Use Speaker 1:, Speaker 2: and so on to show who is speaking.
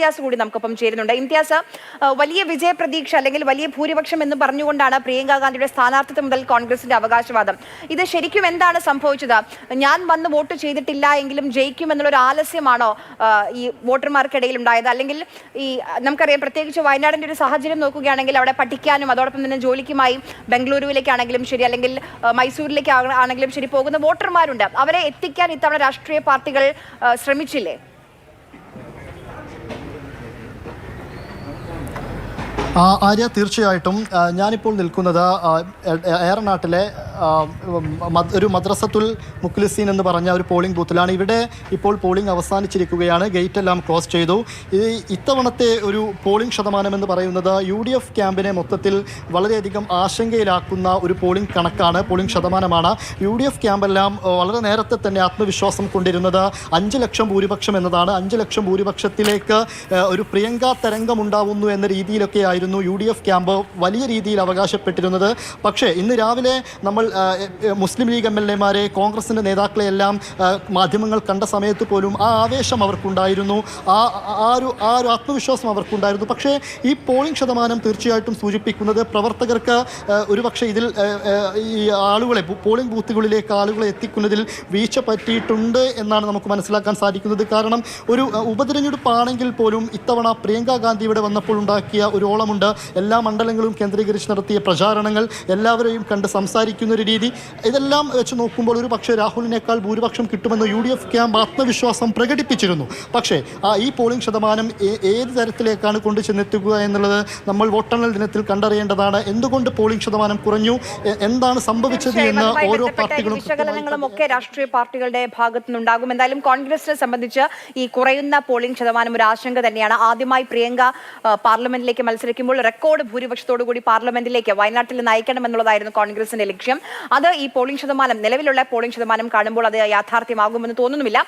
Speaker 1: ഇംതിയാസ് കൂടി നമുക്കൊപ്പം ചേരുന്നുണ്ട്. ഇംതിയാസ് വലിയ വലിയ വിജയപ്രതീക്ഷ അല്ലെങ്കിൽ വലിയ ഭൂരിപക്ഷം എന്ന് പറഞ്ഞുകൊണ്ടാണ് പ്രിയങ്ക ഗാന്ധിയുടെ സ്ഥാനാർത്ഥിത്വം മുതൽ കോൺഗ്രസിന്റെ അവകാശവാദം. ഇത് ശരിക്കും എന്താണ് സംഭവിച്ചത്? ഞാൻ വന്ന് വോട്ട് ചെയ്തിട്ടില്ല എങ്കിലും ജയിക്കും എന്നുള്ള ഒരു ആലസ്യമാണോ ഈ വോട്ടർമാർക്കിടയിൽ ഉണ്ടായത്? അല്ലെങ്കിൽ ഈ നമുക്കറിയാം പ്രത്യേകിച്ച് വയനാടിന്റെ ഒരു സാഹചര്യം നോക്കുകയാണെങ്കിൽ അവിടെ പഠിക്കാനും അതോടൊപ്പം തന്നെ ജോലിക്കുമായി ബംഗളൂരുവിലേക്കാണെങ്കിലും ശരി അല്ലെങ്കിൽ മൈസൂരിലേക്ക് ആണെങ്കിലും ശരി പോകുന്ന വോട്ടർമാരുണ്ട്. അവരെ എത്തിക്കാൻ ഇത്തവണ രാഷ്ട്രീയ പാർട്ടികൾ ശ്രമിച്ചില്ലേ?
Speaker 2: ആര്യ തീർച്ചയായിട്ടും ഞാനിപ്പോൾ നിൽക്കുന്നത് ഏറനാട്ടിലെ ഒരു മദ്രസത്തുൽ മുഖ്ലിസീൻ എന്ന് പറഞ്ഞ ഒരു പോളിംഗ് ബൂത്തിലാണ്. ഇവിടെ ഇപ്പോൾ പോളിംഗ് അവസാനിച്ചിരിക്കുകയാണ്. ഗേറ്റ് എല്ലാം ക്ലോസ് ചെയ്തു. ഈ ഇത്തവണത്തെ ഒരു പോളിംഗ് ശതമാനം എന്ന് പറയുന്നത് യു ഡി എഫ് ക്യാമ്പിനെ മൊത്തത്തിൽ വളരെയധികം ആശങ്കയിലാക്കുന്ന ഒരു പോളിംഗ് കണക്കാണ് പോളിംഗ് ശതമാനമാണ്. യു ഡി എഫ് ക്യാമ്പെല്ലാം വളരെ നേരത്തെ തന്നെ ആത്മവിശ്വാസം കൊണ്ടിരുന്നത് അഞ്ച് ലക്ഷം ഭൂരിപക്ഷം എന്നതാണ്. അഞ്ച് ലക്ഷം ഭൂരിപക്ഷത്തിലേക്ക് ഒരു പ്രിയങ്ക തരംഗം ഉണ്ടാവുന്നു എന്ന രീതിയിലൊക്കെ ആയിരുന്നു യു ഡി എഫ് ക്യാമ്പ് വലിയ രീതിയിൽ അവകാശപ്പെട്ടിരുന്നത്. പക്ഷേ ഇന്ന് രാവിലെ നമ്മൾ മുസ്ലിം ലീഗ് എം എൽ എമാരെ കോൺഗ്രസിന്റെ നേതാക്കളെ എല്ലാം മാധ്യമങ്ങൾ കണ്ട സമയത്ത് പോലും ആ ആവേശം അവർക്കുണ്ടായിരുന്നു. ആ ആ ഒരു ആ ഒരു ആത്മവിശ്വാസം അവർക്കുണ്ടായിരുന്നു. പക്ഷേ ഈ പോളിംഗ് ശതമാനം തീർച്ചയായിട്ടും സൂചിപ്പിക്കുന്നത് പ്രവർത്തകർക്ക് ഒരു ഒരുപക്ഷെ ഇതിൽ ഈ ആളുകളെ പോളിംഗ് ബൂത്തുകളിലേക്ക് ആളുകളെ എത്തിക്കുന്നതിൽ വീഴ്ച പറ്റിയിട്ടുണ്ട് എന്നാണ് നമുക്ക് മനസ്സിലാക്കാൻ സാധിക്കുന്നത്. കാരണം ഒരു ഉപതെരഞ്ഞെടുപ്പാണെങ്കിൽ പോലും ഇത്തവണ പ്രിയങ്ക ഗാന്ധി ഇവിടെ വന്നപ്പോൾ ഉണ്ടാക്കിയ ഒരു ഓളമുണ്ട്. എല്ലാ മണ്ഡലങ്ങളും കേന്ദ്രീകരിച്ച് നടത്തിയ പ്രചാരണങ്ങൾ എല്ലാവരെയും കണ്ട് സംസാരിക്കുന്ന. ഒരു രീതി. ഇതെല്ലാം വെച്ച് നോക്കുമ്പോൾ ഒരു പക്ഷേ രാഹുലിനേക്കാൾ ഭൂരിപക്ഷം കിട്ടുമെന്ന് യു ഡി എഫ് ക്യാമ്പ് ആത്മവിശ്വാസം പ്രകടിപ്പിച്ചിരുന്നു. പക്ഷേ ആ ഈ പോളിംഗ് ശതമാനം ഏത് തരത്തിലേക്കാണ് കൊണ്ടു ചെന്നെത്തുക എന്നുള്ളത് നമ്മൾ വോട്ടെണ്ണൽ ദിനത്തിൽ കണ്ടറിയേണ്ടതാണ്. എന്തുകൊണ്ട് പോളിംഗ് ശതമാനം കുറഞ്ഞു? എന്താണ് സംഭവിച്ചത് എന്ന് ഓരോ പാർട്ടികളും
Speaker 1: വിശകലനങ്ങളും ഒക്കെ രാഷ്ട്രീയ പാർട്ടികളുടെ ഭാഗത്തു നിന്നുണ്ടാകും എന്തായാലും കോൺഗ്രസിനെ സംബന്ധിച്ച് ഈ കുറയുന്ന പോളിംഗ് ശതമാനം ഒരു ആശങ്ക തന്നെയാണ്. ആദ്യമായി പ്രിയങ്ക പാർലമെന്റിലേക്ക് മത്സരിക്കുമ്പോൾ റെക്കോർഡ് ഭൂരിപക്ഷത്തോടു കൂടി പാർലമെന്റിലേക്ക് വയനാട്ടിൽ നയിക്കണം എന്നുള്ളതായിരുന്നു കോൺഗ്രസിന്റെ ലക്ഷ്യം. അത് ഈ പോളിംഗ് ശതമാനം നിലവിലുള്ള പോളിംഗ് ശതമാനം കാണുമ്പോൾ അത് യാഥാർത്ഥ്യമാകുമെന്ന് തോന്നുന്നുമില്ല.